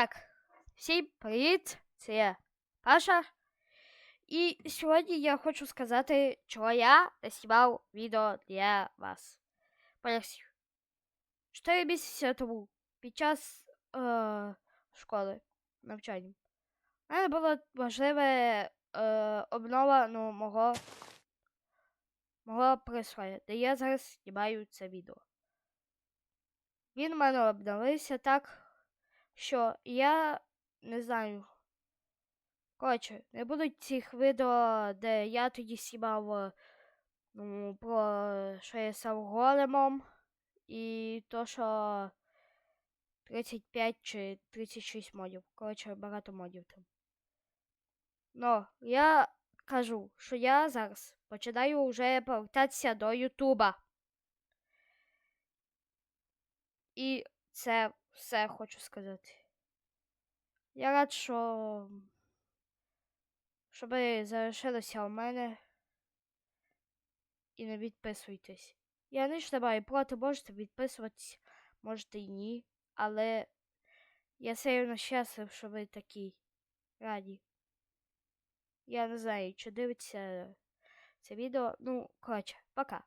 так, всім привіт! Це я Паша. І сьогодні я хочу сказати, чого я знімав відео для вас. Поясню. Чотири місяці тому під час е, школи навчання у мене була важлива е, обнова ну, мого, мого пристрою, де я зараз знімаю це відео. Він у мене обновився так, що я не знаю. Коротше, не будуть цих відео, де я тоді знімав ну, про що я став големом. І то, що 35 чи 36 модів. Коротше, багато модів там. Ну, я кажу, що я зараз починаю вже повертатися до Ютуба. І це все хочу сказати. Я рад, що щоб ви залишилися у мене і не відписуйтесь. Я не маю проти, можете відписуватись, можете і ні. Але я одно щаслив, що ви такі раді. Я не знаю, чи дивиться це відео. Ну, коротше, пока.